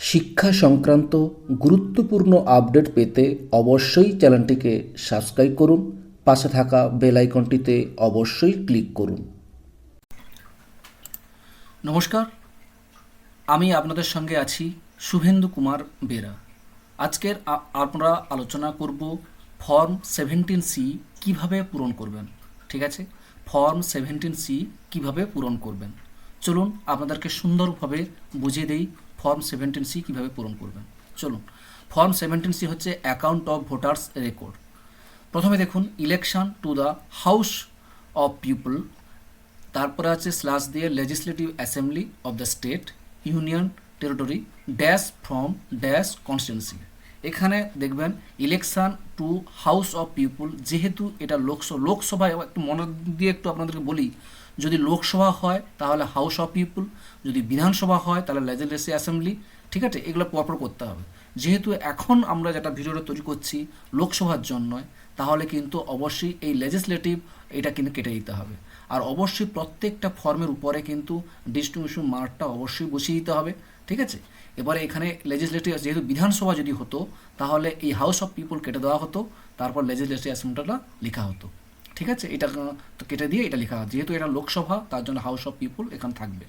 শিক্ষা সংক্রান্ত গুরুত্বপূর্ণ আপডেট পেতে অবশ্যই চ্যানেলটিকে সাবস্ক্রাইব করুন, পাশে থাকা বেল আইকনটিতে অবশ্যই ক্লিক করুন। নমস্কার, আমি আপনাদের সঙ্গে আছি শুভেন্দু কুমার বেরা। আজকের আমরা আলোচনা করব ফর্ম সেভেন্টিন সি কীভাবে পূরণ করবেন, ঠিক আছে? ফর্ম সেভেন্টিন সি কীভাবে পূরণ করবেন। চলুন আপনাদেরকে সুন্দরভাবে বুঝিয়ে দেই ফর্ম সেভেন্টিন সি কীভাবে পূরণ করবেন? চলুন ফর্ম সেভেন্টিন সি হচ্ছে অ্যাকাউন্ট অফ ভোটার্স রেকর্ড প্রথমে দেখুন election to the house of people তারপরে আছে স্ল্যাশ দিয়ে legislative assembly of the state union territory dash from dash constituency এখানে দেখবেন election to house of people যেহেতু এটা লোকসভা লোকসভায়, একটু মনে দিয়ে একটু আপনাদেরকে বলি যদি লোকসভা হয়, তাহলে হাউস অফ পিপল যদি বিধানসভা হয়, তাহলে লেজিসলেটিভ অ্যাসেম্বলি ঠিক আছে? এগুলো পরপর করতে হবে। যেহেতু এখন আমরা যেটা ভিডিওটা তৈরি করছি লোকসভার জন্য তাহলে কিন্তু অবশ্যই এই লেজিসলেটিভ এটা কিন্তু কেটে দিতে হবে। আর অবশ্যই প্রত্যেকটা ফর্মের উপরে কিন্তু ডিস্ট্রিবিউশন মার্কটা অবশ্যই বসিয়ে দিতে হবে, ঠিক আছে? এবারে এখানে লেজিসলেটিভ যেহেতু বিধানসভা যদি হতো, তাহলে এই হাউস অফ পিপল কেটে দেওয়া হতো, তারপর লেজিসলেটিভ অ্যাসেম্বলিটা লেখা হতো। ঠিক আছে? এটা কেটে দিয়ে এটা লেখা যেহেতু এটা লোকসভা, তার জন্য হাউস অফ পিপল এখানে থাকবে।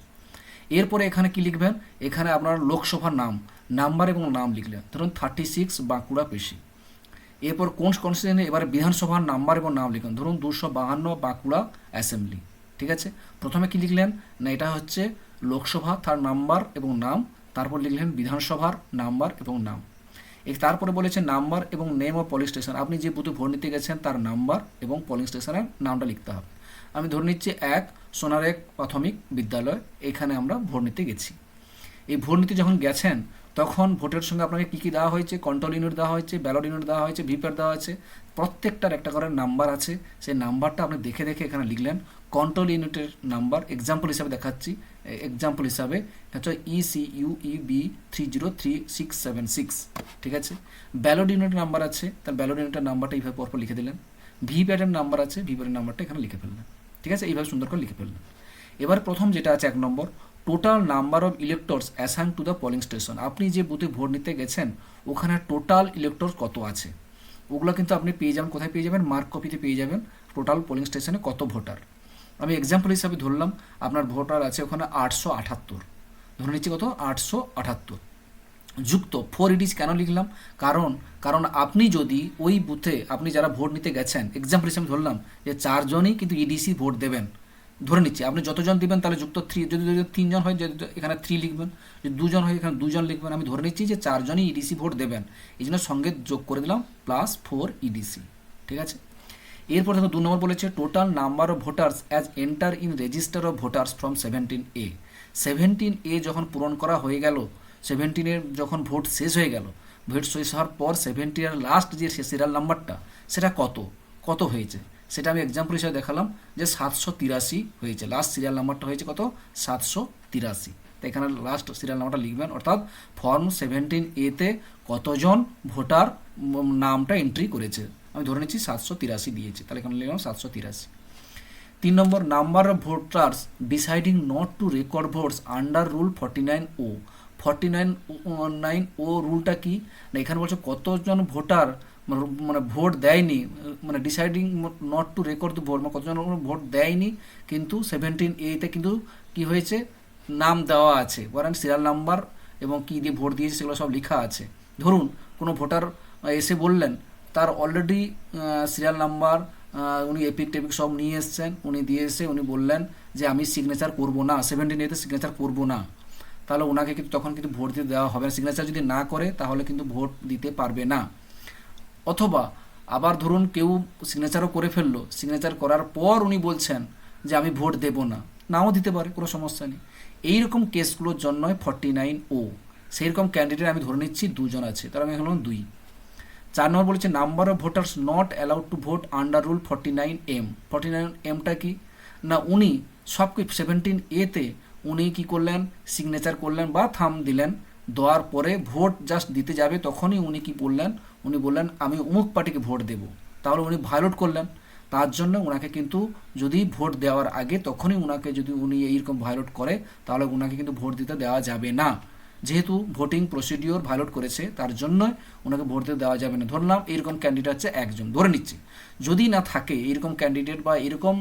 এরপরে এখানে কি লিখবেন? এখানে আপনার লোকসভার নাম, নাম্বার এবং নাম লিখলেন। ধরুন থার্টি সিক্স বাঁকুড়া পেশি। এরপর কোন কনস্টিটিউশনে এবারে বিধানসভার নাম্বার এবং নাম লিখুন। ধরুন দুশো বাহান্ন বাঁকুড়া অ্যাসেম্বলি ঠিক আছে? প্রথমে কি লিখলেন? না, এটা হচ্ছে লোকসভা, তার নাম্বার এবং নাম। তারপর লিখলেন বিধানসভার নাম্বার এবং নাম। তারপরে বলেছে নাম্বার এবং নেম অফ পোলিং স্টেশন আপনি যে বুথে ভোট নিতে গেছেন তার নাম্বার এবং পোলিং স্টেশনের নামটা লিখতে হবে। আমি ধরে নিচ্ছি এক, সোনারেক প্রাথমিক বিদ্যালয়, এখানে আমরা ভোট নিতে গেছি। এই ভোট নিতে যখন গেছেন, তখন ভোটের সঙ্গে আপনাকে কী কী দেওয়া হয়েছে? কন্ট্রোল ইউনিট দেওয়া হয়েছে ব্যালট ইউনিট দেওয়া হয়েছে ভিপ্যাট দেওয়া হয়েছে, প্রত্যেকটার একটা করে নাম্বার আছে। সেই নাম্বারটা আপনি দেখে দেখে এখানে লিখলেন। কন্ট্রোল ইউনিটের নাম্বার। এক্সাম্পল হিসাবে দেখাচ্ছি। এক্সাম্পল হিসাবে হচ্ছে E C U E B three zero three six seven six ঠিক আছে? ব্যালট ইউনিটের নাম্বার আছে, তার ব্যালট ইউনিটের নাম্বারটা এইভাবে পরপর লিখে দিলেন। ভিপ্যাটের নাম্বার আছে ভিপ্যাটের নাম্বারটা এখানে লিখে ফেললেন। ঠিক আছে? এইভাবে সুন্দর করে লিখে ফেললেন। এবার প্রথম যেটা আছে এক নম্বর total number of electors assign to the polling station আপনি যে বুথে ভোট নিতে গেছেন, ওখানে টোটাল ইলেক্টরস কত আছে? ওগুলো কিন্তু আপনি পেয়ে যাবেন, কোথায় পেয়ে যাবেন? মার্ক কপিতে পেয়ে যাবেন টোটাল পোলিং স্টেশনে কত ভোটার। আমি এক্সাম্পল হিসাবে ধরলাম, আপনার ভোটার আছে ওখানে আটশো আটাত্তর। ধরে নিচ্ছি কত? আটশো আটাত্তর। যুক্ত ফোর ইডিস কেন লিখলাম? কারণ কারণ আপনি যদি ওই বুথে আপনি যারা ভোট নিতে গেছেন এক্সাম্পল হিসেবে ধরলাম যে চারজনই কিন্তু ইডিসি ভোট দেবেন। ধরে নিচ্ছি, আপনি যতজন দিবেন তাহলে যুক্ত থ্রি যদি তিনজন হয়, যদি এখানে থ্রি লিখবেন, যদি দুজন হয়, এখানে দুজন লিখবেন, আমি ধরে নিচ্ছি যে চারজনই ইডিসি ভোট দেবেন। এই জন্য সঙ্গে যোগ করে দিলাম প্লাস ফোর ইডিসি ঠিক আছে? এরপর দেখো দু নম্বর বলেছে total number of voters as enter in register of voters from seventeen A seventeen A যখন পূরণ করা হয়ে গেল সেভেন্টিনের যখন ভোট শেষ হয়ে গেল ভোট শেষ হওয়ার পর সেভেন্টিনের লাস্ট যে সিরিয়াল নাম্বারটা সেটা কত? কত হয়েছে? সেটা আমি এক্সাম্পল হিসেবে দেখালাম যে সাতশো তিরাশি হয়েছে। লাস্ট সিরিয়াল নাম্বারটা হয়েছে কত? সাতশো তিরাশি। তো এখানে লাস্ট সিরিয়াল নাম্বারটা লিখবেন, অর্থাৎ ফর্ম সেভেন্টিন এতে কতজন ভোটার নামটা এন্ট্রি করেছে। আমি ধরে নিচ্ছি সাতশো তিরাশি দিয়েছি, তাহলে এখানে লিখলাম সাতশো তিরাশি। তিন নম্বর number of voters deciding not to record votes under rule forty nine O forty nine nine O রুলটা কি? না, এখানে বলছে কতজন ভোটার মানে ভোট দেয়নি মানে deciding not to record vote মানে কতজন ভোট দেয়নি, কিন্তু সেভেন্টিন এতে কিন্তু কি হয়েছে? নাম দেওয়া আছে। বলেন সিরিয়াল নাম্বার এবং কী দিয়ে ভোট দিয়েছে সেগুলো সব লেখা আছে। ধরুন, কোনো ভোটার এসে বললেন তার অলরেডি সিরিয়াল নাম্বার উনি এপিক টেপিক সব নিয়ে এসছেন। উনি দিয়ে এসে উনি বললেন যে আমি সিগনেচার করব না। সেভেন্টিন এতে সিগনেচার করব না। তাহলে ওনাকে কিন্তু তখন কিন্তু ভোট দিতে দেওয়া হবে না। সিগনেচার যদি না করে, তাহলে কিন্তু ভোট দিতে পারবে না। অথবা আবার ধরুন কেউ সিগনেচারও করে ফেলল। সিগনেচার করার পর উনি বলছেন যে আমি ভোট দেব না। নাও দিতে পারে, কোনো সমস্যা নেই। এইরকম কেসগুলোর জন্যই ফর্টি নাইন ও। সেই রকম ক্যান্ডিডেট আমি ধরে নিচ্ছি, দুজন আছে। তার আমি হলাম দুই। চার নম্বর বলেছে number of voters not allowed to vote under rule forty nine M forty nine এমটা কি? না, উনি সব সেভেন্টিন এতে উনি কি করলেন? সিগনেচার করলেন বা থাম দিলেন। দেওয়ার পরে ভোট জাস্ট দিতে যাবে তখনই উনি কি বললেন? উনি বললেন, আমি অমুক পার্টিকে ভোট দেব। তাহলে উনি ভায়োলেট করলেন। তার জন্য ওনাকে কিন্তু যদি ভোট দেওয়ার আগে তখনই ওনাকে যদি উনি এইরকম ভায়োলেট করে, তাহলে ওনাকে কিন্তু ভোট দিতে দেওয়া যাবে না। যেহেতু ভোটিং প্রসিডিওর ভায়োলেট করেছে, তার জন্য ওনাকে ভোট দিতে দেওয়া যাবে না। ধরলাম এরকম ক্যান্ডিডেট হচ্ছে একজন, ধরে নিচ্ছি। যদি না থাকে এরকম ক্যান্ডিডেট বা এরকম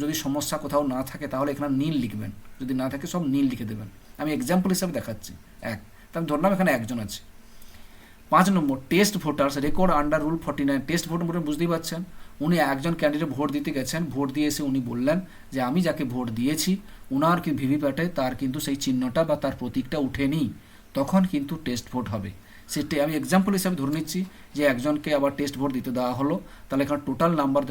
যদি সমস্যা কোথাও না থাকে, তাহলে এখানে নীল লিখবেন। যদি না থাকে সব নীল লিখে দেবেন। আমি এক্সাম্পল হিসাবে দেখাচ্ছি। এক তাহলে ধরলাম এখানে একজন আছে। পাঁচ নম্বর test voters record under rule forty nine test vote বুঝতেই পারছেন? উনি একজন ক্যান্ডিডেট ভোট দিতে গেছেন। ভোট দিয়ে এসে উনি বললেন যে, আমি যাকে ভোট দিয়েছি ওনার কি ভিভিপ্যাটে তার কিন্তু সেই চিহ্নটা বা তার প্রতীকটা উঠেনি তখন কিন্তু টেস্ট ভোট হবে। সেটি আমি এক্সাম্পল হিসাবে ধরে নিচ্ছি যে, একজনকে আবার টেস্ট ভোট দিতে দেওয়া হলো। তাহলে এখানে টোটাল নাম্বার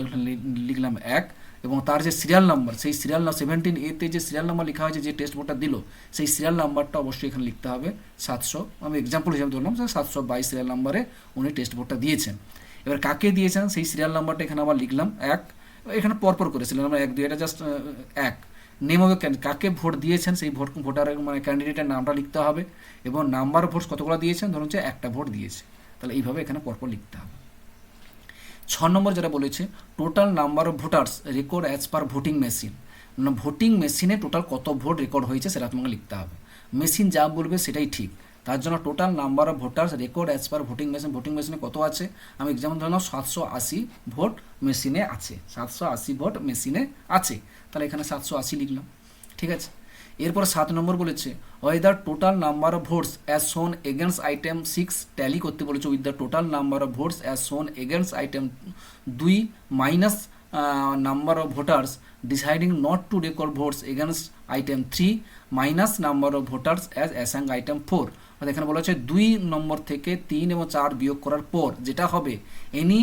লিখলাম এক এবং তার যে সিরিয়াল নাম্বার সেই সিরিয়াল সেভেন্টিন এতে যে সিরিয়াল নাম্বার লেখা হয়েছে, যে টেস্ট ভোটটা দিল, সেই সিরিয়াল নাম্বারটা অবশ্যই এখানে লিখতে হবে। সাতশো আমি এক্সাম্পল হিসাবে ধরলাম সাতশো বাইশ সিরিয়াল নাম্বারে উনি টেস্ট ভোটটা দিয়েছেন। এবার কাকে দিয়েছেন সেই সিরিয়াল নাম্বারটা এখানে আবার লিখলাম, এক। এখানে পরপর করে সিরিয়াল নাম্বার এক, দুই এটা জাস্ট এক। নেম অফ কাকে ভোট দিয়েছেন, সেই ভোট ভোটারের মানে ক্যান্ডিডেটের নামটা লিখতে হবে। এবং নাম্বার ভোট কতগুলো দিয়েছেন? ধরুন যে একটা ভোট দিয়েছে। তাহলে এইভাবে এখানে পরপর লিখতে হবে। ছ নম্বর যেটা বলেছে total number of voters record as per voting machine মানে ভোটিং মেশিনে টোটাল কত ভোট রেকর্ড হয়েছে সেটা তোমাকে লিখতে হবে। মেশিন যা বলবে সেটাই ঠিক। তার জন্য total number of voters record as per voting machine voting মেশিনে কত আছে? আমি এক্সাম্পল ধরলাম সাতশো আশি ভোট মেশিনে আছে। সাতশো আশি ভোট মেশিনে আছে। তাহলে এখানে সাতশো আশি লিখলাম। ঠিক আছে? এরপর সাত নম্বর বলেছে whether total number of votes as shown against item six tally করতে বলেছে with the total number of votes as shown against item দুই minus number of voters deciding not to record votes against item three minus number of voters as assigned item four অর্থাৎ এখানে বলা হচ্ছে দুই নম্বর থেকে তিন এবং চার বিয়োগ করার পর যেটা হবে এনি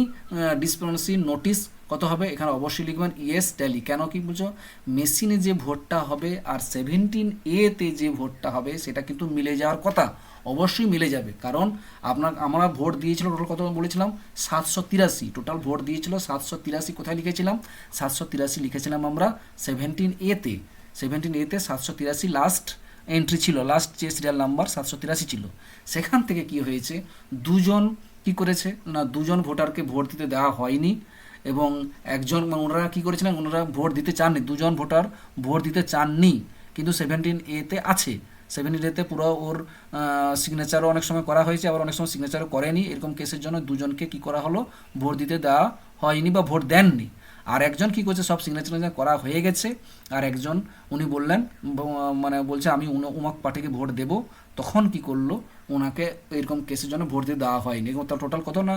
ডিসপ্লেন্সি নোটিস কত হবে? এখানে অবশ্যই লিখবেন ইয়েস ট্যালি কেন কি বুঝো মেশিনে যে ভোটটা হবে আর সেভেন্টিন এতে যে ভোটটা হবে, সেটা কিন্তু মিলে যাওয়ার কথা। অবশ্যই মিলে যাবে। কারণ আপনার, আমরা ভোট দিয়েছিল টোটাল কত বলেছিলাম? সাতশো তিরাশি। টোটাল ভোট দিয়েছিল সাতশো তিরাশি। কোথায় লিখেছিলাম? সাতশো তিরাশি লিখেছিলাম আমরা সেভেন্টিন এতে সেভেন্টিন এতে সাতশো তিরাশি লাস্ট এন্ট্রি ছিল। লাস্ট যে সিরিয়াল নাম্বার সাতশো তিরাশি ছিল। সেখান থেকে কি হয়েছে? দুজন কি করেছে? না, দুজন ভোটারকে ভোট দিতে দেওয়া হয়নি এবং একজন মানে ওনারা কী করেছিলেন? ওনারা ভোট দিতে চাননি। দুজন ভোটার ভোট দিতে চাননি। কিন্তু সেভেন্টিন এতে আছে। সেভেন্টিন এতে পুরো ওর সিগনেচারও অনেক সময় করা হয়েছে, আবার অনেক সময় সিগনেচারও করেনি। এরকম কেসের জন্য দুজনকে কি করা হলো? ভোট দিতে দেওয়া হয়নি বা ভোট দেননি। আর একজন কি করছে? সব সিগনেচার করা হয়ে গেছে। আর একজন, উনি বললেন মানে বলছে, আমি উমাক পার্টিকে ভোট দেব। তখন কি করল? ওনাকে এরকম কেসের জন্য ভোট দিতে দেওয়া হয়নি। এবং তার টোটাল কত না?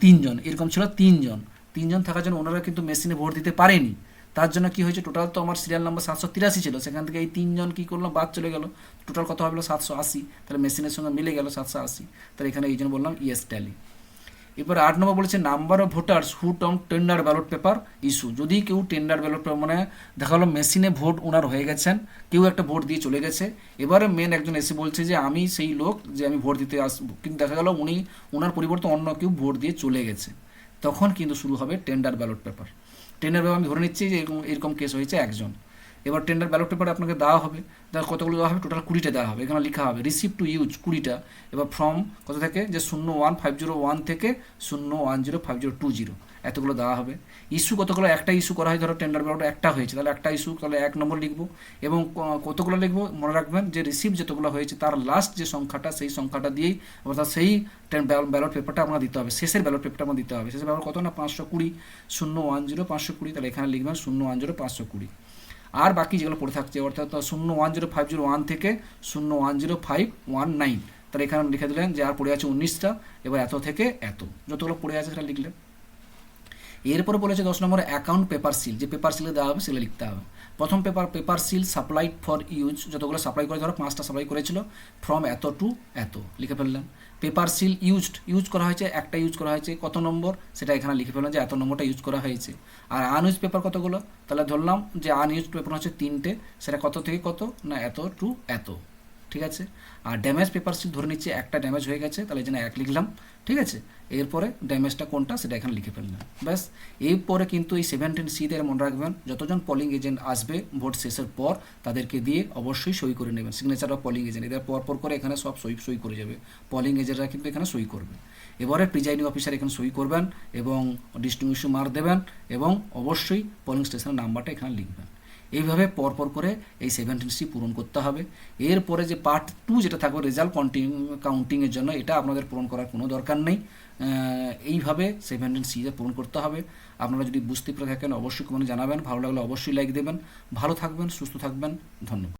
তিনজন। এরকম ছিল তিনজন। তিনজন থাকার জন্য ওনারা কিন্তু মেশিনে ভোট দিতে পারেনি। তার জন্য কি হয়েছে? টোটাল তো আমার সিরিয়াল নাম্বার সাতশো তিরাশি ছিল। সেখান থেকে এই তিনজন কি করল? বাদ চলে গেল। টোটাল কত হবে সাতশো আশি। তাহলে মেশিনের সঙ্গে মিলে গেল সাতশো আশি। তাহলে এখানে এই জন্য বললাম ইয়েস ট্যালি এবার আট নম্বর বলেছে নাম্বার অফ ভোটার্স হু টং টেন্ডার ব্যালট পেপার ইস্যু যদি কেউ টেন্ডার ব্যালট পেপার মানে দেখা গেলো মেশিনে ভোট ওনার হয়ে গেছেন, কেউ একটা ভোট দিয়ে চলে গেছে। এবারে মেন একজন এসে বলছে যে, আমি সেই লোক যে আমি ভোট দিতে আসব কিন্তু দেখা গেল উনি ওনার পরিবর্তে অন্য কেউ ভোট দিয়ে চলে গেছে। তখন কিন্তু শুরু হবে টেন্ডার ব্যালট পেপার টেন্ডার ব্যাপার আমি ধরে নিচ্ছি যে এরকম এরকম কেস হয়েছে একজন। এবার টেন্ডার ব্যালট পেপার আপনাকে দেওয়া হবে। তার কতগুলো দেওয়া হবে? টোটাল কুড়িটা দেওয়া হবে। এখানে লেখা হবে রিসিভ টু ইউজ কুড়িটা। এবার ফর্ম কত থাকে? যে শূন্য ওয়ান ফাইভ জিরো ওয়ান থেকে শূন্য one zero five zero two zero এতগুলো দেওয়া হবে। ইস্যু কতগুলো? একটা ইস্যু করা হয়, ধরো টেন্ডার ব্যালট একটা হয়েছে, তাহলে একটা ইস্যু তাহলে এক নম্বর লিখব এবং কতগুলো লিখব? মনে রাখবেন যে রিসিভ যতগুলো হয়েছে, তার লাস্ট যে সংখ্যাটা, সেই সংখ্যাটা দিয়েই অর্থাৎ সেই ব্যালট পেপারটা আমরা দিতে হবে। শেষের ব্যালট পেপারটা আমরা দিতে হবে। শেষের ব্যালট কত না? পাঁচশো কুড়ি। শূন্য ওয়ান জিরো পাঁচশো কুড়ি। তাহলে এখানে লিখবেন শূন্য ওয়ান জিরো পাঁচশো কুড়ি। আর বাকি যেগুলো পড়ে থাকছে, অর্থাৎ শূন্য one zero five zero one থেকে শূন্য one zero five one nine তাহলে এখানে লিখে দিলেন যে আর পড়ে আছে উনিশটা, এবার এত থেকে এত। যতগুলো পড়ে আছে সেটা লিখলেন। এরপরে বলেছে দশ নম্বরে অ্যাকাউন্ট পেপার সিল যে পেপার সিলে দেওয়া হবে সেগুলো লিখতে হবে। প্রথম paper paper seal supplied for use যতগুলো সাপ্লাই করে, ধরো পাঁচটা সাপ্লাই করেছিল ফ্রম এত টু এত, লিখে ফেললেন পেপার সিল ইউজড ইউজ করা হয়েছে, একটা ইউজ করা হয়েছে, কত নম্বর? সেটা এখানে লিখে ফেললাম যে এত নম্বরটা ইউজ করা হয়েছে। আর আনইউজ পেপার কতগুলো? তাহলে ধরলাম যে আনইউজ পেপার হচ্ছে তিনটে, সেটা কত থেকে কত? না, এত টু এত। ঠিক আছে? আর ড্যামেজ পেপার সিল ধরে নিচ্ছে, একটা ড্যামেজ হয়ে গেছে, তাহলে জন্য এক লিখলাম, ঠিক আছে? এরপরে ড্যামেজটা কোনটা সেটা এখানে লিখে ফেললাম। ব্যাস, এরপরে কিন্তু এই সেভেন্টিন সিদের মনে রাখবেন, যতজন পলিং এজেন্ট আসবে ভোট শেষের পর, তাদেরকে দিয়ে অবশ্যই সই করে নেবেন। সিগনেচার অফ পলিং এজেন্ট এদের পর পর করে এখানে সব সই সই করে যাবে। পলিং এজেন্টরা কিন্তু এখানে সই করবে। এবারে প্রিজাইডিং অফিসার এখানে সই করবেন এবং ডিস্ট্রিবিউশন মার্ক দেবেন এবং অবশ্যই পলিং স্টেশনের নাম্বারটা এখানে লিখবেন। এইভাবে পরপর করে এই সেভেন সি পূরণ করতে হবে। এরপরে যে পার্ট টু যেটা থাকবে রেজাল্ট কন্টিনিউ কাউন্টিংয়ের জন্য এটা আপনাদের পূরণ করার কোনো দরকার নেই। এইভাবে সেভেন্টিন সিজে পূরণ করতে হবে। আপনারা যদি বুঝতে পেরে থাকেন, অবশ্যই কোনো জানাবেন। ভালো লাগলে অবশ্যই লাইক দেবেন। ভালো থাকবেন, সুস্থ থাকবেন। ধন্যবাদ।